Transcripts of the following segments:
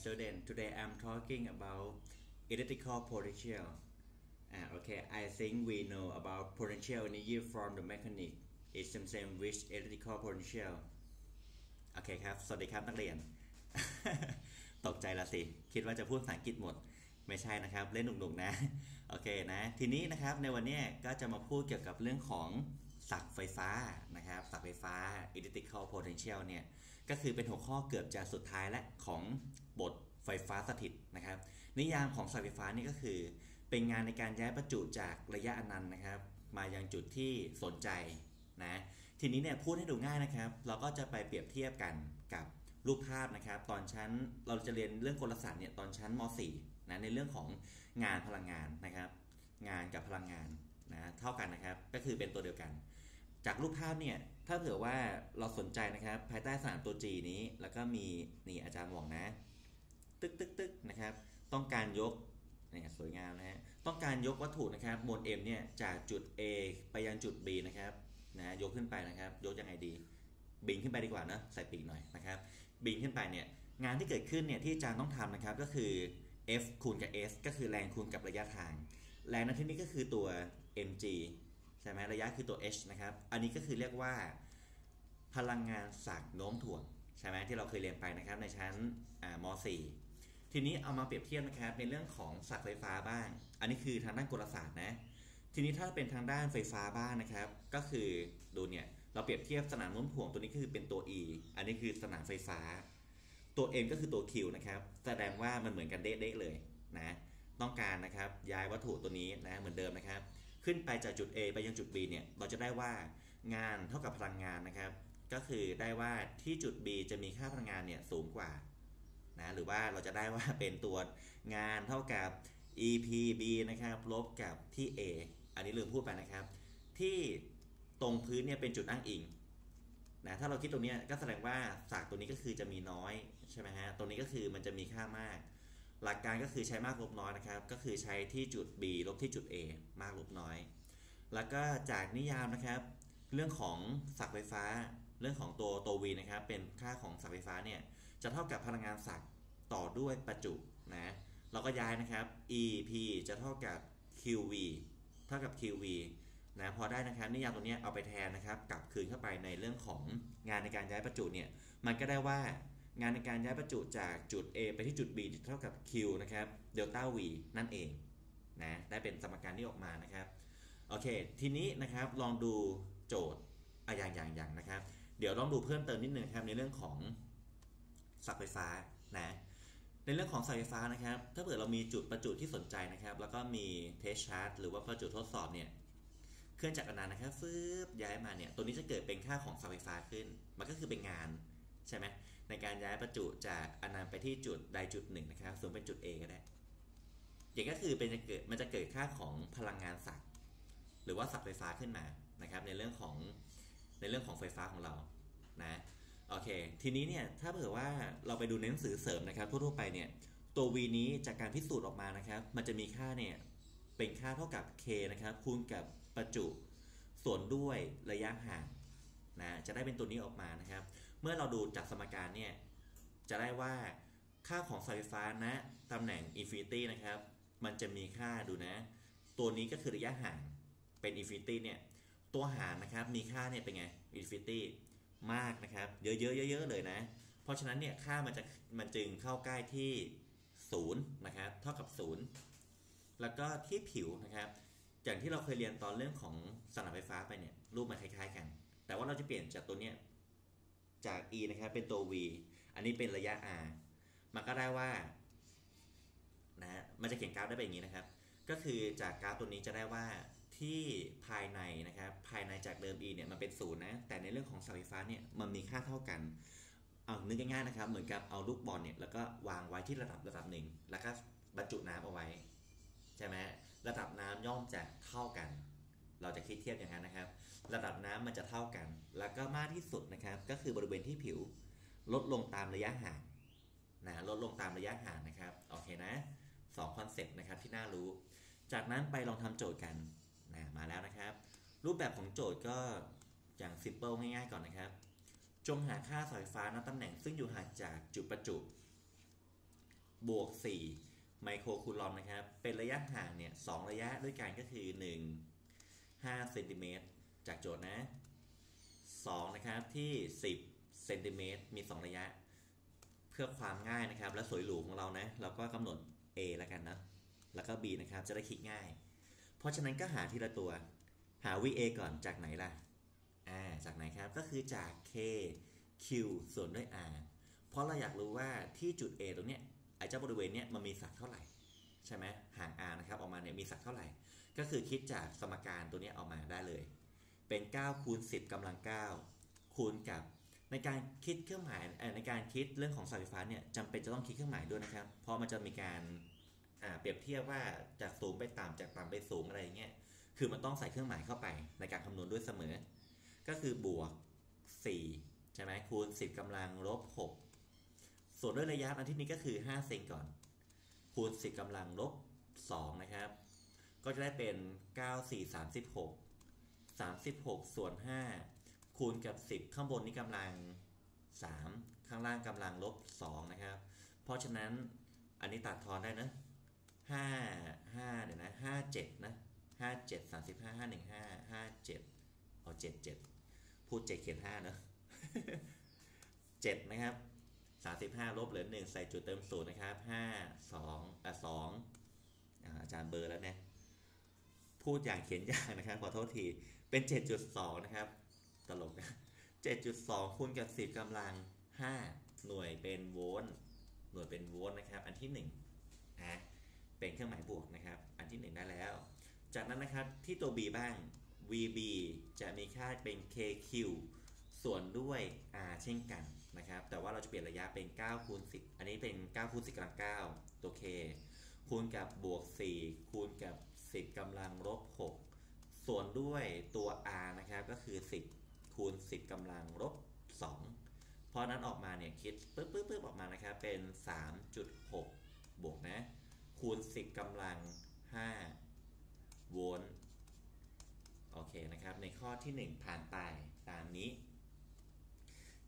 student today I'm talking about electrical potential uh, okay I think we know about potential energy from the mechanic it's the same with electrical potential โอเคครับ สวัสดีครับนักเรียน ตกใจละสิ คิดว่าจะพูดภาษาอังกฤษหมด ไม่ใช่นะครับ เล่นหนุกๆนะ โอเคนะ ทีนี้นะครับในวันนี้ก็จะมาพูดเกี่ยวกับเรื่องของสักไฟฟ้านะครับสักไฟฟ้า electrical potential เนี่ย ก็คือเป็นหัวข้อเกือบจะสุดท้ายและของบทไฟฟ้าสถิตนะครับ นิยามของสักไฟฟ้านี่ก็คือ เป็นงานในการย้ายประจุจากระยะอนันต์นะครับ มายังจุดที่สนใจนะทีนี้เนี่ยพูดให้ดูง่ายนะครับ เราก็จะไปเปรียบเทียบกันกับรูปภาพนะครับ ตอนชั้นเราจะเรียนเรื่องกลศาสตร์เนี่ยตอนชั้นม .4 นะในเรื่องของงานพลังงานนะครับ งานกับพลังงานนะเท่ากันนะครับ ก็คือเป็นตัวเดียวกัน จากรูปภาพเนี่ยถ้าเผื่อว่าเราสนใจนะครับ ภายใต้สนามตัว G นี้ แล้วก็มีนี่อาจารย์บอกนะ ตึกตึกตึกนะครับ ต้องการยกเนี่ยสวยงามนะฮะต้องการยกวัตถุนะครับมวล M เนี่ยจากจุด A ไปยังจุด B นะครับนะยกขึ้นไปนะครับ ยกยังไงดี บินขึ้นไปดีกว่านะใส่ปีกหน่อยนะครับ บินขึ้นไปเนี่ยงานที่เกิดขึ้นเนี่ยที่อาจารย์ต้องทำนะครับก็คือ F คูณกับ S ก็คือแรงคูณกับระยะทาง แรงในที่นี้ก็คือตัว mg ใช่ไหมระยะคือตัว h นะครับ อันนี้ก็คือเรียกว่า พลังงานสักโน้มถ่วงใช่ไหมที่เราเคยเรียนไปนะครับในชั้นม .4 ทีนี้เอามาเปรียบเทียบนะครับในเรื่องของสักไฟฟ้าบ้าง อันนี้คือทางด้านกลศาสตร์นะ ทีนี้ถ้าเป็นทางด้านไฟฟ้าบ้างนะครับ ก็คือดูเนี่ยเราเปรียบเทียบสนามโน้มถ่วงตัวนี้คือเป็นตัว e อันนี้คือสนามไฟฟ้า ตัว m ก็คือตัว q นะครับ แสดงว่ามันเหมือนกันเด๊ะๆเลยนะ ต้องการนะครับย้ายวัตถุตัวนี้นะเหมือนเดิมนะครับ ขึ้นไปจากจุด A ไปยังจุด B เนี่ยเราจะได้ว่างานเท่ากับพลังงานนะครับ ก็คือได้ว่าที่จุด B จะมีค่าพลังงานเนี่ยสูงกว่านะหรือว่าเราจะได้ว่าเป็นตัวงานเท่ากับ EPB นะครับลบกับที่ A อันนี้ลืมพูดไปนะครับ ที่ตรงพื้นเนี่ยเป็นจุดอ้างอิงนะถ้าเราคิดตรงนี้ก็แสดงว่าสากตัวนี้ก็คือจะมีน้อยใช่ไหมฮะตรงนี้ก็คือมันจะมีค่ามาก หลักการก็คือใช้มากลบน้อยนะครับ ก็คือใช้ที่จุด B ลบที่จุด A มากลบน้อย แล้วก็จากนิยามนะครับ เรื่องของสักไฟฟ้า เรื่องของตัวตัว V นะครับ เป็นค่าของสักไฟฟ้าเนี่ย จะเท่ากับพลังงานสักต่อด้วยประจุนะ เราก็ย้ายนะครับ EP จะเท่ากับ QV เท่ากับ QV นะพอได้นะครับนิยามตัวนี้เอาไปแทนนะครับกลับคืนเข้าไปในเรื่องของงานในการย้ายประจุเนี่ย มันก็ได้ว่า งานในการย้ายประจุจากจุด A ไปที่จุด B เท่ากับ Q นะครับเดลต้า V นั่นเองนะได้เป็นสมการที่ออกมานะครับโอเค ทีนี้นะครับลองดูโจทย์อะอย่างอย่างอย่างนะครับ เดี๋ยวลองดูเพิ่มเติมนิดนึงครับในเรื่องของสักไฟฟ้านะในเรื่องของสายไฟฟ้านะครับ ถ้าเผื่อเรามีจุดประจุที่สนใจนะครับ แล้วก็มีเทสชาร์ตหรือว่าประจุทดสอบเนี่ยเคลื่อนจากอนันต์นะครับฟืบย้ายมาเนี่ยตัวนี้จะเกิดเป็นค่าของสายไฟฟ้าขึ้น มันก็คือเป็นงานใช่ไหม ในการย้ายประจุจากอนันต์ไปที่จุดใดจุดหนึ่งนะครับส่วนเป็นจุด A ก็ได้อย่างก็คือเป็นจะเกิดมันจะเกิดค่าของพลังงานสักหรือว่าสักไฟฟ้าขึ้นมานะครับ ในเรื่องของในเรื่องของไฟฟ้าของเรานะโอเค ทีนี้เนี่ยถ้าเผื่อว่าเราไปดูในหนังสือเสริมนะครับทั่วๆไปเนี่ยตัว v นี้จากการพิสูจน์ออกมานะครับ มันจะมีค่าเนี่ยเป็นค่าเท่ากับ k นะครับคูณกับประจุส่วนด้วยระยะห่างนะจะได้เป็นตัวนี้ออกมานะครับ เมื่อเราดูจากสมการเนี่ย จะได้ว่าค่าของสายไฟฟ้านะตำแหน่งอินฟินิตี้นะครับ มันจะมีค่าดูนะ ตัวนี้ก็คือระยะห่างเป็นอินฟินิตี้เนี่ย ตัวหารนะครับมีค่าเนี่ยเป็นไงอินฟินิตี้มากนะครับ เยอะๆเยอะๆเลยนะ เพราะฉะนั้นเนี่ยค่ามันจะมันจึงเข้าใกล้ที่0นะครับเท่ากับ 0 แล้วก็ที่ผิวนะครับ อย่างที่เราเคยเรียนตอนเรื่องของสนามไฟฟ้าไปเนี่ยรูปมันคล้าย ๆ กัน แต่ว่าเราจะเปลี่ยนจากตัวเนี้ย จาก e นะครับเป็นตัว v อันนี้เป็นระยะ r มันก็ได้ว่านะฮะมันจะเขียนกราฟได้เป็นอย่างนี้นะครับ ก็คือจากกราฟตัวนี้จะได้ว่าที่ภายในนะครับภายในจากเดิม e เนี่ยมันเป็นศูนย์นะแต่ในเรื่องของสายไฟฟ้าเนี่ยมันมีค่าเท่ากันเอานึกง่ายๆนะครับ เหมือนกับเอาลูกบอลเนี่ยแล้วก็วางไว้ที่ระดับระดับหนึ่งแล้วก็บรรจุน้ำเอาไว้ใช่ไหมระดับน้ำย่อมจะเท่ากัน เราจะคิดเทียบอย่างนั้นนะครับ ระดับน้ำมันจะเท่ากัน แล้วก็มากที่สุดนะครับ ก็คือบริเวณที่ผิวลดลงตามระยะห่างนะลดลงตามระยะห่างนะครับ โอเคนะสองคอนเซ็ปต์นะครับที่น่ารู้ จากนั้นไปลองทำโจทย์กันนะมาแล้วนะครับ รูปแบบของโจทย์ก็อย่าง simple ง่ายๆก่อนนะครับ จงหาค่าสายฟฟ้าณตำแหน่ง ซึ่งอยู่ห่างจากจุดประจุบวก 4 ไมโครคูลอมนะครับ เป็นระยะห่างเนี่ยสระยะด้วยกันก็คือ 1 5เซนติเมตร จากโจทย์นะ2นะครับที่ 10เซนติเมตรมี 2 ระยะ เพื่อความง่ายนะครับ และสวยหรูของเรานะเราก็กำหนด A แล้วกันนะแล้วก็ B นะครับจะได้คิดง่าย เพราะฉะนั้นก็หาทีละตัว หา VA ก่อนจากไหนล่ะอ่าจากไหนครับก็คือจาก K Q ส่วนด้วย R เพราะเราอยากรู้ว่าที่จุด A ตรงเนี้ยไอ้เจ้าบริเวณเนี้ยมันมีสัดเท่าไหร่ใช่ไหมห่าง R นะครับออกมาเนี่ยมีสัดเท่าไหร่ ก็คือคิดจากสมการตัวนี้ออกมา เลยเป็น 9 คูณ 10กำลัง 9 คูณกับ ในการคิดเครื่องหมายในการคิดเรื่องของสายไฟฟ้าเนี่ยจำเป็นจะต้องคิดเครื่องหมายด้วยนะครับ เพราะมันจะมีการเปรียบเทียบว่าจากสูงไปต่ำจากต่ำไปสูงอะไรเงี้ย คือมันต้องใส่เครื่องหมายเข้าไปในการคำนวณด้วยเสมอ ก็คือบวก 4 ใช่ไหมคูณ 10กำลังลบ 6 ส่วนด้วยระยะอันที่นี้ก็คือ 5 เซนก่อน คูณ 10กำลังลบ 2 นะครับ ก็จะได้เป็น 9 4 36 36 ส่วน 5 คูณกับ 10 ข้างบนนี้กำลัง 3 ข้างล่างกำลังลบ 2 นะครับ เพราะฉะนั้นอันนี้ตัดทอนได้นะ 5 5 เดี๋ยวนะ 5 7 นะ 5 7 35 5 1 5 5 7เอา7 7 พูด 7 เขียน5เนอะ7 นะครับ 35 ลบเหลือ 1 ใส่จุดเติมศูนย์นะครับ 5 2อะ2อาจารย์เบอร์แล้วเนี่ย พูดอย่างเขียนอย่างนะครับขอโทษทีเป็น 7.2 นะครับ ตลกนะ 7.2 คูณกับ 10กำลัง 5 หน่วยเป็นโวลต์หน่วยเป็นโวลต์นะครับ อันที่1นะเป็นเครื่องหมายบวกนะครับ อันที่ 1 ได้แล้ว จากนั้นนะครับที่ตัว b บ้าง vb จะมีค่าเป็น kq ส่วนด้วย r เช่นกันนะครับ แต่ว่าเราจะเปลี่ยนระยะเป็น9คูณ10 อันนี้เป็น9คูณ10กำลัง9ตัว k คูณกับบวก 4 คูณกับ 10กำลังลบ6ส่วนด้วยตัว r นะครับก็คือ 10 คูณ 10กำลังลบ2เพราะนั้นออกมาเนี่ยคิดปึ๊บปึ๊บปึ๊บออกมานะครับเป็น 3.6 บวกนะ คูณ 10กำลัง 5 โวลต์โอเคนะครับ ในข้อที่ 1 ผ่านไปตามนี้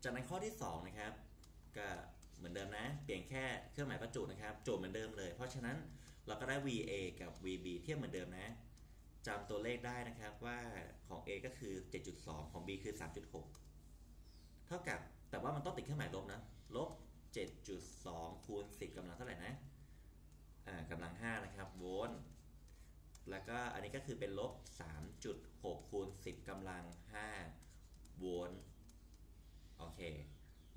จากนั้นข้อที่ 2 นะครับ ก็เหมือนเดิมนะ เปลี่ยนแค่เครื่องหมายประจุนะครับ โจทย์เหมือนเดิมเลย เพราะฉะนั้น เราก็ได้ VA กับ VB เทียบเหมือนเดิมนะจำตัวเลขได้นะครับว่าของ A ก็คือ 7.2 ของ B คือ 3.6 เท่ากับแต่ว่ามันต้องติดเครื่องหมายลบนะลบ 7.2 คูณ 10กำลังเท่าไหร่นะอ่ากำลัง 5 นะครับโวลต์แล้วก็อันนี้ก็คือเป็นลบ 3.6 คูณ 10กำลัง 5 โวลต์โอเค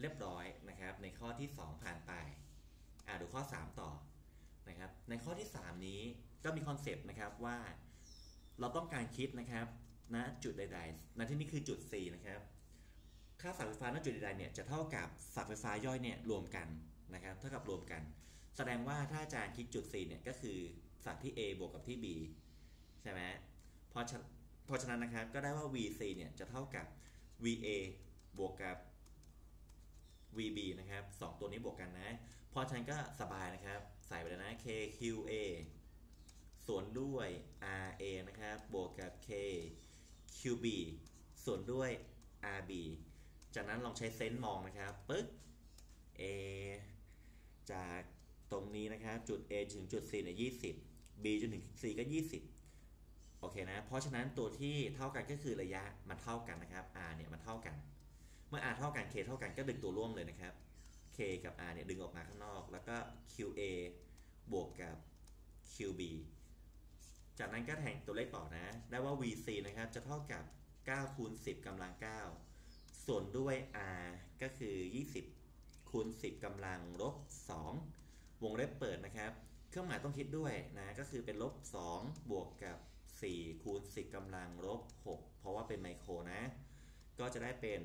เรียบร้อยนะครับ ในข้อที่ 2 ผ่านไป อ่าดูข้อ 3 ต่อ นะครับในข้อที่ 3 นี้ก็มีคอนเซปต์นะครับว่าเราต้องการคิดนะครับณนะจุดใดๆณที่นี้คือจุด C นะครับค่าสายไฟฟ้าณจุดใดๆเนี่ยจะเท่ากับสายไฟฟ้าย่อยเนี่ยรวมกันนะครับเท่ากับรวมกัน แสดงว่าถ้าอาจารย์คิดจุด C เนี่ยก็คือสัดที่ A บวกกับที่ B ใช่ไหมเพราะเพราะฉะนั้นนะครับก็ได้ว่า VC เนี่ยจะเท่ากับ VA บวกกับ VB นะครับสองตัวนี้บวกกันนะ พราะฉะนั้นก็สบายนะครับ ใส่ไปเลยนะ KQA ส่วนด้วย RA นะครับ บวกกับ KQB ส่วนด้วย RB จากนั้นลองใช้เซนส์มองนะครับปึ๊ก A จากตรงนี้นะครับ จุด A ถึงจุด C เนี่ย20 B จนถึง C ก็ 20 โอเคนะ เพราะฉะนั้นตัวที่เท่ากันก็คือระยะมันเท่ากันนะครับ R เนี่ยมันเท่ากัน เมื่อ R เท่ากัน K เท่ากันก็ดึงตัวร่วมเลยนะครับ K กับ R เนี่ยดึงออกมาข้างนอก แล้วก็ QA บวกกับ QB จากนั้นก็แทงตัวเลขต่อนะ ได้ว่า VC นะครับ จะเท่ากับ 9 คูณ 10กำลัง 9 ส่วนด้วย R ก็คือ 20 คูณ 10กำลังลบ 2 วงเล็บเปิดนะครับ เครื่องหมายต้องคิดด้วยนะ ก็คือเป็นลบ 2 บวกกับ 4 คูณ 10กำลังลบ 6 เพราะว่าเป็นไมโครนะ ก็จะได้เป็น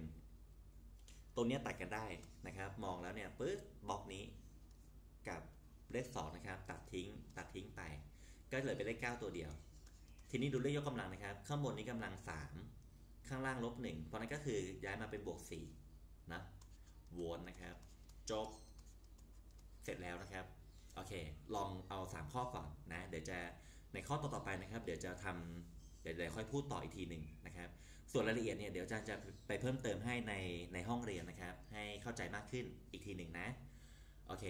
ตัวนี้ตัดกันได้นะครับ มองแล้วเนี่ยปึ๊บบล็อกนี้กับเลข2นะครับ ตัดทิ้ง ตัดทิ้งไป ก็เหลือเป็นเลข9ตัวเดียว ทีนี้ดูเลขยกกำลังนะครับ ข้างบนนี้กำลัง3ข้างล่างลบ1เพราะนั้นก็คือย้ายมาเป็นบวก4นะวลต์นะครับจบเสร็จแล้วนะครับโอเค ลองเอา 3 ข้อก่อนนะ เดี๋ยวจะในข้อต่อๆไปนะครับ เดี๋ยวจะทำเดี๋ยวค่อยพูดต่ออีกทีหนึ่งนะครับ ส่วนรายละเอียดเนี่ยเดี๋ยวอาจารย์จะไปเพิ่มเติมให้ในในห้องเรียนนะครับ ให้เข้าใจมากขึ้นอีกทีหนึ่งนะ โอเค